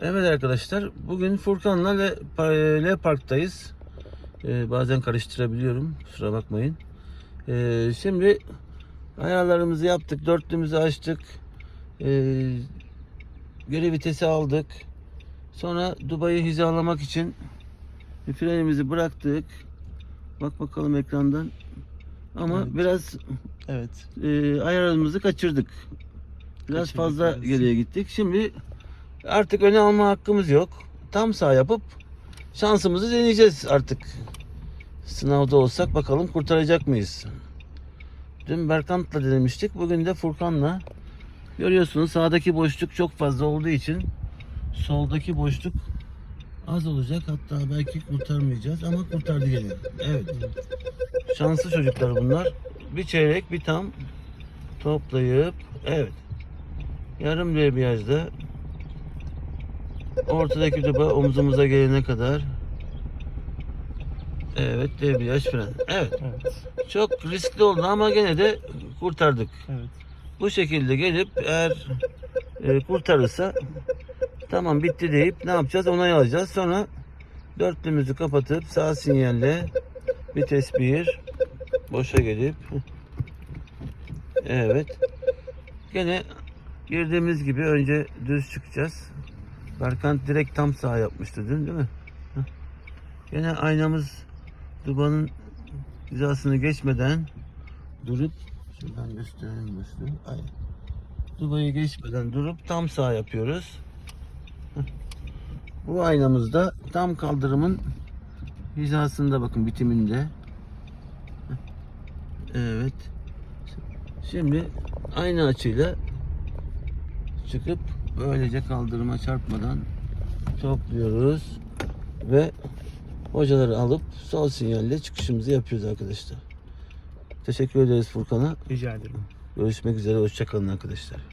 Evet arkadaşlar, bugün Furkan'la Le, Pa- Le Park'tayız. Ee, bazen karıştırabiliyorum, kusura bakmayın. Ee, şimdi ayarlarımızı yaptık, dörtlümüzü açtık. Ee, geri vitesi aldık. Sonra Dubai'yi hizalamak için frenimizi bıraktık. Bak bakalım ekrandan. Ama Evet. biraz Evet. e, ayarımızı kaçırdık. Biraz Kaçırdık fazla biraz. geriye gittik. Şimdi artık öne alma hakkımız yok. Tam sağ yapıp şansımızı deneyeceğiz artık. Sınavda olsak bakalım kurtaracak mıyız? Dün Berkant'la denemiştik. Bugün de Furkan'la. Görüyorsunuz sağdaki boşluk çok fazla olduğu için soldaki boşluk az olacak. Hatta belki kurtarmayacağız ama kurtardı gene. Evet. Şanslı çocuklar bunlar. Bir çeyrek bir tam toplayıp evet. Yarım debriyajda ortadaki duba omzumuza gelene kadar evet debriyaj fren. Evet. Evet. Çok riskli oldu ama gene de kurtardık. Evet. Bu şekilde gelip eğer e, kurtarırsa tamam bitti deyip ne yapacağız? Onay alacağız. Sonra dörtlümüzü kapatıp sağ sinyalle vites 1 boşa gelip evet gene girdiğimiz gibi önce düz çıkacağız. Berkant direkt tam sağ yapmıştı dün değil mi? Heh. Gene aynamız dubanın hizasını geçmeden durup şuradan gösterelim göstereyim. Aynen. Dubayı geçmeden durup tam sağ yapıyoruz. Heh. Bu aynamızda tam kaldırımın hizasında bakın bitiminde. Evet. Şimdi aynı açıyla çıkıp böylece kaldırıma çarpmadan topluyoruz ve hocaları alıp sol sinyalle çıkışımızı yapıyoruz arkadaşlar. Teşekkür ederiz Furkan'a. Rica ederim. Görüşmek üzere. Hoşçakalın arkadaşlar.